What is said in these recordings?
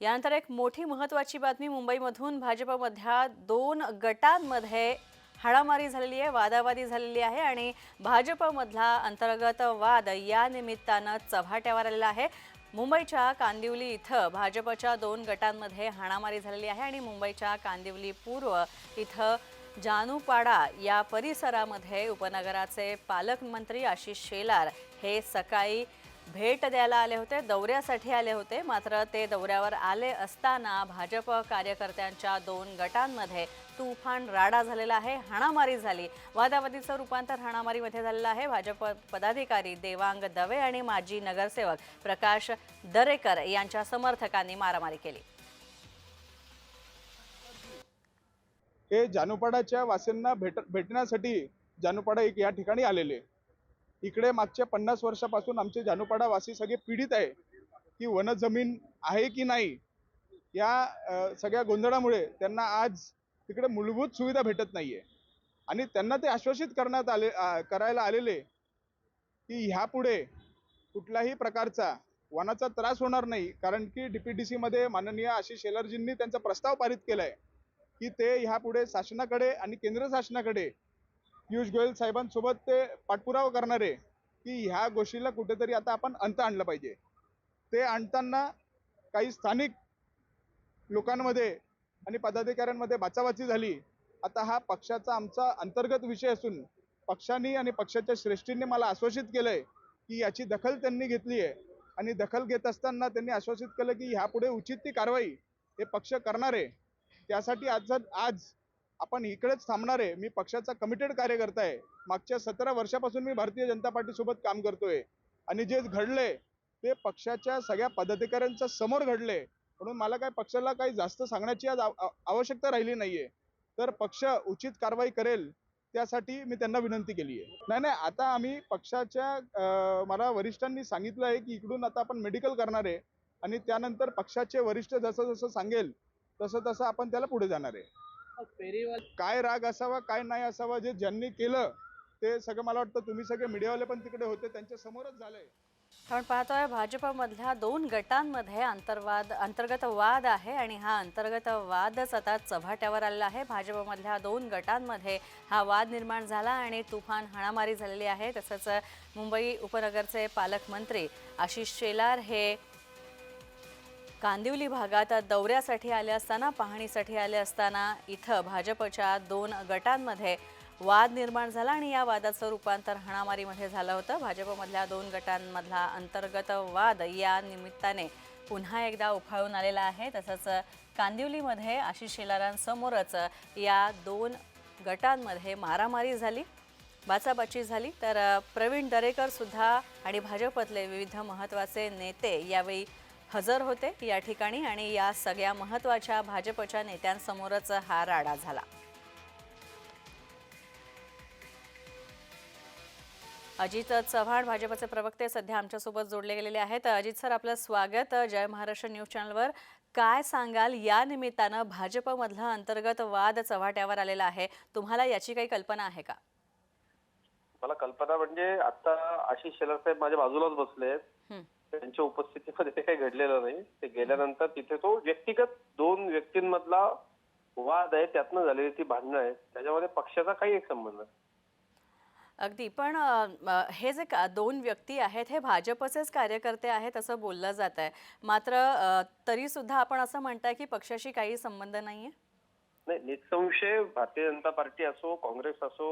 यानंतर एक मोठी महत्त्वाची बातमी मुंबईमधून भाजपमधल्या दोन गटांमध्ये हाणामारी झालेली आहे वादावादी झालेली आहे आणि भाजपमधला अंतर्गत वाद या निमित्तानं चव्हाट्यावर आलेला आहे. मुंबईच्या कांदिवली इथं भाजपच्या दोन गटांमध्ये हाणामारी झालेली आहे आणि मुंबईच्या कांदिवली पूर्व इथं जानूपाडा या परिसरामध्ये उपनगराचे पालकमंत्री आशिष शेलार हे सकाळी भेट द्यायला आले होते दौऱ्यासाठी आले होते. मात्र ते दौऱ्यावर आले असताना भाजप कार्यकर्त्यांच्या दोन गटांमध्ये तुफान राडा झालेला आहे हाणामारी झाली. वादावादीचं रूपांतर हाणामारीमध्ये झालेलं आहे. भाजप पदाधिकारी देवांग दवे आणि माजी नगरसेवक प्रकाश दरेकर यांच्या समर्थकांनी मारामारी केली. हे जानुपाडाच्या वासींना भेट भेटण्यासाठी जानुपाडा एक या ठिकाणी आलेले. इकडे मागच्या पन्नास वर्षापासून आमचे जानूपाडा वासी सगळे पीडित आहे की वन जमीन आहे की नाही या सगळ्या गोंधळामुळे त्यांना आज तिकडे मूलभूत सुविधा भेटत नाहीये. आणि त्यांना ते आश्वासित करण्यात आले करायला आलेले की ह्यापुढे कुठल्याही प्रकारचा वनाचा त्रास होणार नाही कारण की डीपीडीसी मध्ये माननीय आशिष शेलारजींनी त्यांचा प्रस्ताव पारित केला आहे की ते ह्यापुढे शासनाकडे आणि केंद्र शासनाकडे पियुष गोयल साहेबांसोबत ते पाठपुरावा करणारे की ह्या गोष्टीला कुठेतरी आता आपण अंत आणला पाहिजे. ते आणताना काही स्थानिक लोकांमध्ये आणि पदाधिकाऱ्यांमध्ये बाचाबाची झाली. आता हा पक्षाचा आमचा अंतर्गत विषय असून पक्षांनी आणि पक्षाच्या श्रेष्ठींनी मला आश्वासित केलंय की याची दखल त्यांनी घेतली आहे. आणि दखल घेत असताना त्यांनी आश्वासित केलं की ह्यापुढे उचित ती कारवाई हे पक्ष करणार आहे. त्यासाठी आज आज आपण इकडेच थांबणार आहे. मी पक्षाचा कमिटेड कार्यकर्ता आहे. मागच्या सतरा वर्षापासून मी भारतीय जनता पार्टी सोबत काम करतोय. आणि जे घडले ते पक्षाच्या सगळ्या पदाधिकाऱ्यांच्या समोर घडले म्हणून मला काय पक्षाला काही जास्त सांगण्याची आज आवश्यकता राहिली नाहीये. तर पक्ष उचित कारवाई करेल त्यासाठी मी त्यांना विनंती केली आहे नाही नाही आता आम्ही पक्षाच्या मला वरिष्ठांनी सांगितलं आहे की इकडून आता आपण मेडिकल करणार आहे. आणि त्यानंतर पक्षाचे वरिष्ठ जसं जसं सांगेल तसं तसं आपण त्याला पुढे जाणार आहे. काय राग असावा काय नाही असावा जे ज्यांनी केलं ते सगळं मला वाटतं तुम्ही सगळे मीडियावाले पण तिकडे होते त्यांच्या समोरच झालंय आपण पाहतोय भाजपमधल्या दोन गटांमध्ये अंतर्वाद अंतर्गत वाद आहे आणि हा अंतर्गत वादच आता चव्हाट्यावर आलेला आहे. भाजपमधल्या दोन गटांमध्ये हा वाद निर्माण झाला आणि तुफान हाणामारी झालेली आहे. तसंच मुंबई उपनगरचे पालकमंत्री आशिष शेलार हे कांदिवली भागात दौऱ्यासाठी आले असताना पाहणीसाठी आले असताना इथं भाजपच्या दोन गटांमध्ये वाद निर्माण झाला आणि या वादाचं रूपांतर हाणामारीमध्ये झालं होतं. भाजपमधल्या दोन गटांमधला अंतर्गत वाद या निमित्ताने पुन्हा एकदा उफाळून आलेला आहे. तसंच कांदिवलीमध्ये आशिष शेलारांसमोरच या दोन गटांमध्ये मारामारी झाली बाचाबाची झाली. तर प्रवीण दरेकरसुद्धा आणि भाजपतले विविध महत्त्वाचे नेते यावेळी हजर होते या ठिकाणी आणि या सगळ्या महत्त्वाच्या भाजपच्या नेत्यांसमोरच हा राडा झाला. अजित चव्हाण भाजपचे प्रवक्ते सध्या आमच्यासोबत जोडले गेलेले आहेत. अजित सर आपलं स्वागत. जय महाराष्ट्र न्यूज चॅनलवर. काय सांगाल? या निमित्तानं भाजपमधला अंतर्गत वाद चव्हाट्यावर आलेला आहे. तुम्हाला याची काही कल्पना आहे का? मला कल्पना म्हणजे आता आशिष शेलार साहेब माझ्या बाजूलाच बसले. त्यांच्या उपस्थितीमध्ये ते काही घडलेलं नाही ते गेल्यानंतर तिथे तो व्यक्तिगत दोन व्यक्तींमधला वाद आहे त्यातनं झालेली ती भांडणं आहेत त्याच्यामध्ये पक्षाचा काही एक संबंध नाही. अगदी पण हे जे दोन व्यक्ती आहेत हे भाजपचेच कार्यकर्ते आहेत असं बोललं जात आहे मात्र तरी सुद्धा आपण असं म्हणताय की पक्षाशी काही संबंध नाहीये नाही निसंशय भारतीय जनता पार्टी असो काँग्रेस असो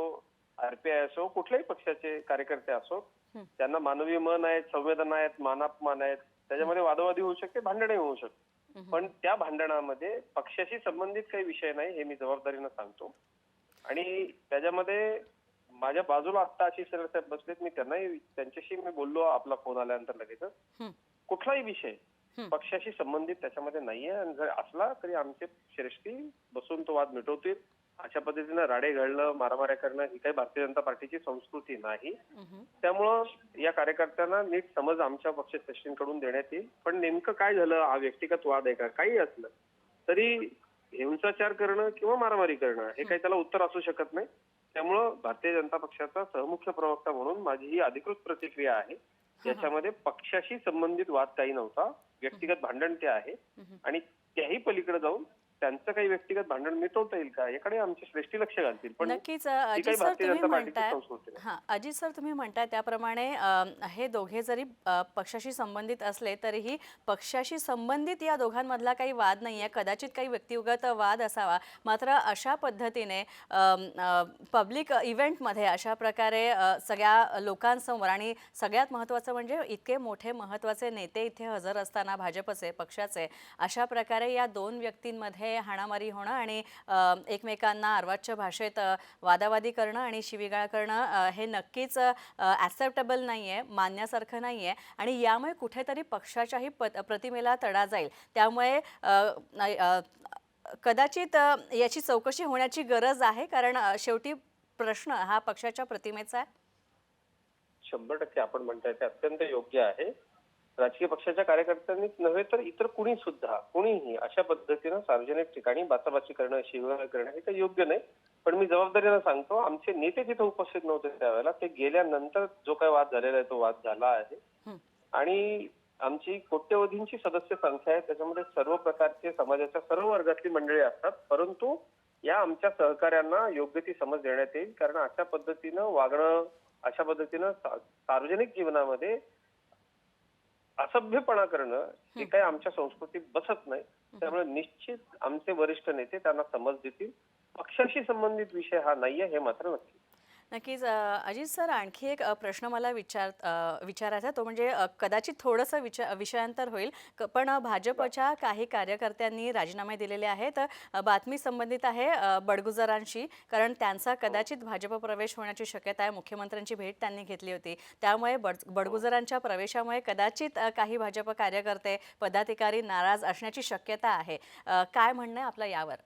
आरपीआय असो कुठल्याही पक्षाचे कार्यकर्ते असो. त्यांना मानवी मन आहेत संवेदना आहेत मानापमान आहेत. त्याच्यामध्ये वादवादी होऊ शकते भांडणही होऊ शकते. पण त्या भांडणामध्ये पक्षाशी संबंधित काही विषय नाही हे मी जबाबदारीनं सांगतो. आणि त्याच्यामध्ये माझ्या बाजूला आत्ता आशिष साहेब बसलेत मी त्यांनाही त्यांच्याशी मी बोललो आपला फोन आल्यानंतर लगेचच हं. कुठलाही विषय. पक्षाशी संबंधित त्याच्यामध्ये नाहीये. आणि जर असला तरी आमचे श्रेष्ठी बसून तो वाद मिटवतील. अशा पद्धतीनं राडे घडणं मारामाऱ्या करणं ही काही भारतीय जनता पार्टीची संस्कृती नाही. त्यामुळं या कार्यकर्त्यांना नीट समज आमच्या पक्ष श्रेष्ठींकडून देण्यात येईल. पण नेमकं काय झालं? हा व्यक्तिगत वाद आहे का? काही असलं. तरी हिंसाचार करणं किंवा मारामारी करणं हे काही त्याला उत्तर असू शकत नाही. त्यामुळं भारतीय जनता पक्षाचा सहमुख्य प्रवक्ता म्हणून माझी ही अधिकृत प्रतिक्रिया आहे. याच्यामध्ये पक्षाशी संबंधित वाद काही नव्हता. व्यक्तिगत भांडण ते आहे. आणि त्याही पलीकडे जाऊन त्यांचं काही व्यक्तिगत भांडण मिटवता येईल का? याकडे आमचे श्रेष्ठी लक्ष घालतील. पण नक्कीच अजित सर तुम्ही म्हणताय. हा अजित सर तुम्ही म्हणताय त्याप्रमाणे हे दोघे जरी पक्षाशी संबंधित असले तरीही पक्षाशी संबंधित या दोघांमधला काही वाद नाही आहे कदाचित काही व्यक्तिगत वाद असावा. मात्र अशा पद्धतीने पब्लिक इव्हेंटमध्ये अशा प्रकारे सगळ्या लोकांसमोर आणि सगळ्यात महत्त्वाचं म्हणजे इतके मोठे महत्त्वाचे नेते इथे हजर असताना भाजपचे पक्षाचे अशा प्रकारे या दोन व्यक्तींमध्ये हाणामारी होणं आणि एकमेकांना अर्वाच्य भाषेत वादावादी करणं आणि शिवीगाळ करणं हे नक्कीच ॲक्सेप्टेबल नाही आहे मानण्यासारखं नाही आहे आणि यामुळे कुठेतरी पक्षाच्याही प प्रतिमेला तडा जाईल. त्यामुळे कदाचित याची चौकशी होण्याची गरज आहे कारण शेवटी प्रश्न हा पक्षाच्या प्रतिमेचा आहे. शंभर टक्के आपण म्हणताय ते अत्यंत योग्य आहे. राजकीय पक्षाच्या कार्यकर्त्यांनीच नव्हे तर इतर कुणी सुद्धा कुणीही अशा पद्धतीनं सार्वजनिक ठिकाणी बाचाबाची करणं शिवगाळ करणं हे काही योग्य नाही. पण मी जबाबदारीनं सांगतो आमचे नेते तिथे उपस्थित नव्हते त्यावेळेला. ते गेल्यानंतर जो काही वाद झालेला आहे तो वाद झाला आहे. आणि आमची कोट्यवधींची सदस्य संख्या आहे. त्याच्यामध्ये सर्व प्रकारचे समाजाच्या सर्व वर्गातली मंडळी असतात. परंतु या आमच्या सहकार्यांना योग्य ती समज देण्यात येईल. कारण अशा पद्धतीनं वागणं अशा पद्धतीनं सार्वजनिक जीवनामध्ये असभ्यपणा करणं हे काही आमच्या संस्कृतीत बसत नाही. त्यामुळे निश्चित आमचे वरिष्ठ नेते त्यांना समज देतील. पक्षाशी संबंधित विषय हा नाहीये हे मात्र नक्की. नक्कीच अजित सर आणखी एक प्रश्न मला विचार विचारायचा. तो म्हणजे कदाचित थोडंसं विचा विषयांतर होईल. क- पण भाजपच्या काही कार्यकर्त्यांनी राजीनामे दिलेले आहेत. बातमी संबंधित आहे बडगुजरांशी. कारण त्यांचा कदाचित भाजप प्रवेश होण्याची शक्यता आहे. मुख्यमंत्र्यांची भेट त्यांनी घेतली होती. त्यामुळे बड बडगुजरांच्या प्रवेशामुळे कदाचित काही भाजप कार्यकर्ते पदाधिकारी नाराज असण्याची शक्यता आहे. काय म्हणणं आहे आपलं यावर?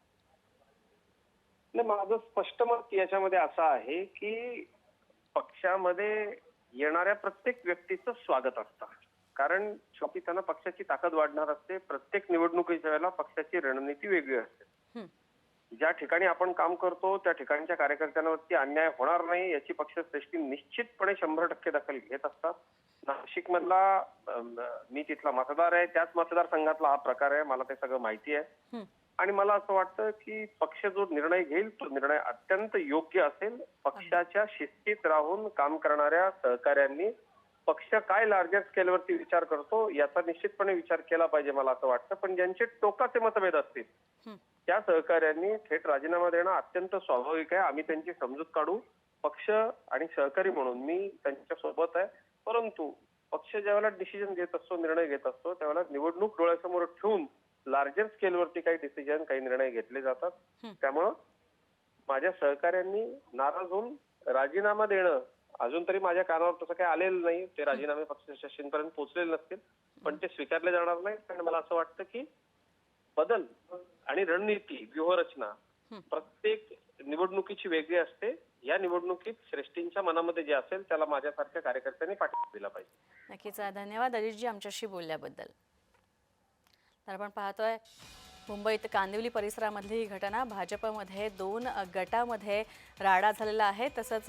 नाही माझं स्पष्ट मत याच्यामध्ये असं आहे की पक्षामध्ये येणाऱ्या प्रत्येक व्यक्तीचं स्वागत असतं कारण शेवटी त्यांना पक्षाची ताकद वाढणार असते प्रत्येक निवडणुकीच्या वेळेला पक्षाची रणनीती वेगळी असते हं. ज्या ठिकाणी आपण काम करतो त्या ठिकाणच्या कार्यकर्त्यांवरती अन्याय होणार नाही याची पक्षश्रेष्ठी निश्चितपणे शंभर टक्के दखल घेत असतात नाशिक मधला मी तिथला मतदार आहे त्याच मतदारसंघातला हा प्रकार आहे मला ते सगळं माहिती आहे. आणि मला असं वाटतं की पक्ष जो निर्णय घेईल तो निर्णय अत्यंत योग्य असेल. पक्षाच्या शिस्तीत राहून काम करणाऱ्या सहकाऱ्यांनी पक्ष काय लार्जर स्केलवरती विचार करतो याचा निश्चितपणे विचार केला पाहिजे मला असं वाटतं. पण ज्यांचे टोकाचे मतभेद असतील. त्या सहकाऱ्यांनी थेट राजीनामा देणं अत्यंत स्वाभाविक आहे. आम्ही त्यांची समजूत काढू. पक्ष आणि सहकारी म्हणून मी त्यांच्यासोबत आहे. परंतु पक्ष ज्यावेळेला डिसिजन घेत असतो निर्णय घेत असतो त्यावेळेला निवडणूक डोळ्यासमोर ठेवून लार्जर स्केलवरती काही डिसिजन काही निर्णय घेतले जातात. त्यामुळं माझ्या सहकाऱ्यांनी नाराज होऊन राजीनामा देणं अजून तरी माझ्या कानावर तसं काही आलेलं नाही. ते राजीनामे पक्षश्रेष्ठींपर्यंत पोहोचलेले नसतील. पण ते स्वीकारले जाणार नाही कारण मला असं वाटतं की बदल आणि रणनीती व्यूहरचना. प्रत्येक निवडणुकीची वेगळी असते. या निवडणुकीत श्रेष्ठींच्या मनामध्ये जे असेल त्याला माझ्यासारख्या कार्यकर्त्यांनी पाठिंबा दिला पाहिजे. नक्कीच धन्यवाद अजितजी आमच्याशी बोलल्याबद्दल. तर आपण पाहतोय मुंबईत कांदिवली परिसरामधली ही घटना. भाजपमध्ये दोन गटामध्ये राडा झालेला आहे. तसंच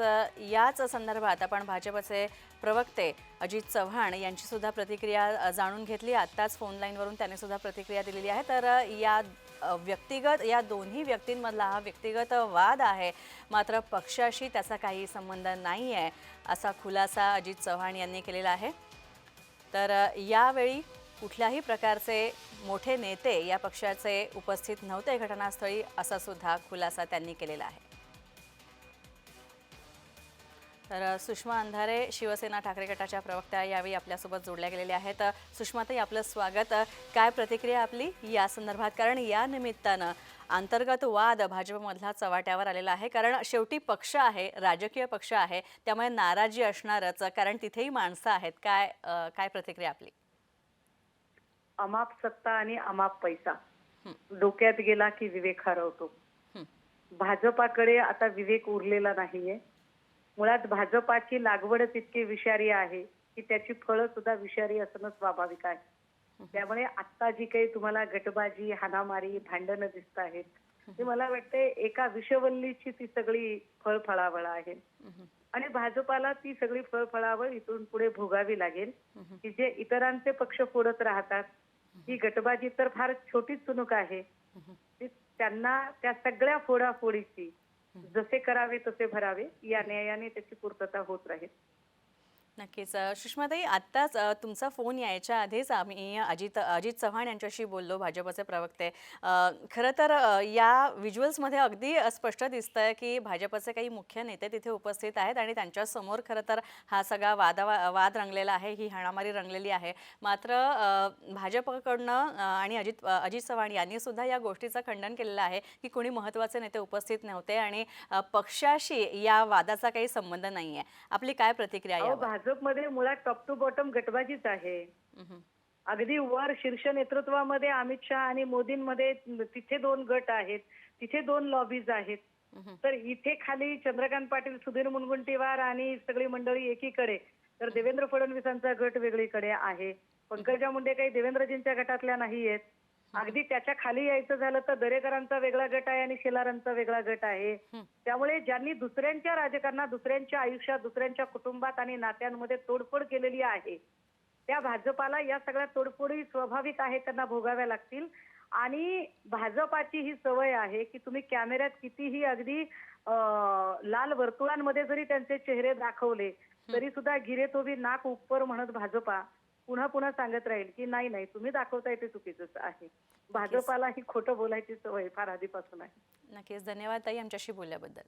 याच संदर्भात आपण भाजपचे प्रवक्ते अजित चव्हाण यांचीसुद्धा प्रतिक्रिया जाणून घेतली. आत्ताच फोन लाईनवरून प्रतिक्रिया दिलेली आहे. तर या व्यक्तिगत या दोन्ही व्यक्तींमधला हा व्यक्तिगत वाद आहे. मात्र पक्षाशी त्याचा काही संबंध नाही आहे असा खुलासा अजित चव्हाण यांनी केलेला आहे. तर यावेळी कुठल्याही प्रकारचे मोठे नेते या पक्षाचे उपस्थित नव्हते घटनास्थळी असा सुद्धा खुलासा त्यांनी केलेला आहे. तर सुषमा अंधारे शिवसेना ठाकरे गटाच्या प्रवक्त्या यावेळी आपल्यासोबत जोडल्या गेलेल्या आहेत. सुषमाताई आपलं स्वागत. काय प्रतिक्रिया आपली या संदर्भात? कारण या निमित्तानं अंतर्गत वाद भाजपमधला चव्हाट्यावर आलेला आहे. कारण शेवटी पक्ष आहे राजकीय पक्ष आहे त्यामुळे नाराजी असणारच. कारण तिथेही माणसं आहेत. काय काय प्रतिक्रिया आपली? अमाप सत्ता आणि अमाप पैसा. डोक्यात गेला की विवेक हरवतो. भाजपाकडे आता विवेक उरलेला नाहीये. मुळात भाजपाची लागवडच इतकी विषारी आहे की त्याची फळं सुद्धा विषारी असणं स्वाभाविक आहे. त्यामुळे आता जी काही तुम्हाला गटबाजी हाणामारी भांडणं दिसत आहेत ते मला वाटते एका विषवल्लीची ती सगळी फळफळावळ आहे. आणि भाजपाला ती सगळी फळफळावळ इथून पुढे भोगावी लागेल की जे इतरांचे पक्ष फोडत राहतात ही गटबाजी तर फार छोटी चुणूक आहे. त्यांना त्या सगळ्या फोडाफोडीची जसे करावे तसे भरावे या न्यायाने त्याची पूर्तता होत राहील. नक्कीच. सुषमाताई आत्ताच तुमचा फोन यायच्या आधीच आम्ही अजित अजित चव्हाण यांच्याशी बोललो भाजपचे प्रवक्ते. खरं तर या व्हिज्युअल्समध्ये अगदी स्पष्ट दिसतंय की भाजपचे काही मुख्य नेते तिथे उपस्थित आहेत आणि त्यांच्यासमोर खरं तर हा सगळा वादा वाद रंगलेला आहे ही हाणामारी रंगलेली आहे. मात्र भाजपकडनं आणि अजित अजित चव्हाण यांनी सुद्धा या गोष्टीचं खंडन केलेलं आहे की कोणी महत्त्वाचे नेते उपस्थित नव्हते आणि पक्षाशी या वादाचा काही संबंध नाही आहे आपली काय प्रतिक्रिया भाजपमध्ये मुळात टॉप टू बॉटम गटबाजीच आहे. अगदी वर शीर्ष नेतृत्वामध्ये अमित शहा आणि मोदींमध्ये तिथे दोन गट आहेत तिथे दोन लॉबीज आहेत. तर इथे खाली चंद्रकांत पाटील सुधीर मुनगंटीवार आणि सगळी मंडळी एकीकडे तर देवेंद्र फडणवीसांचा गट वेगळीकडे आहे. पंकजा मुंडे काही देवेंद्रजींच्या गटातल्या नाही आहेत अगदी त्याच्याखाली यायचं झालं तर दरेकरांचा वेगळा गट आहे आणि शेलारांचा वेगळा गट आहे. त्यामुळे ज्यांनी दुसऱ्यांच्या राजकारणात दुसऱ्यांच्या आयुष्यात दुसऱ्यांच्या कुटुंबात आणि नात्यांमध्ये तोडफोड केलेली आहे त्या भाजपाला या सगळ्या तोडफोडी स्वाभाविक आहे त्यांना भोगाव्या लागतील. आणि भाजपाची ही सवय आहे की तुम्ही कॅमेऱ्यात कितीही अगदी लाल वर्तुळांमध्ये जरी त्यांचे चेहरे दाखवले तरी सुद्धा गिरे तो बी नाक उपर म्हणत भाजपा. पुन्हा पुन्हा सांगत राहील की नाही नाही तुम्ही दाखवताय ते चुकीचंच आहे. भाजपाला ही खोटं बोलायची सवय फार आधीपासून आहे. नक्कीच. धन्यवाद ताई आमच्याशी बोलल्याबद्दल.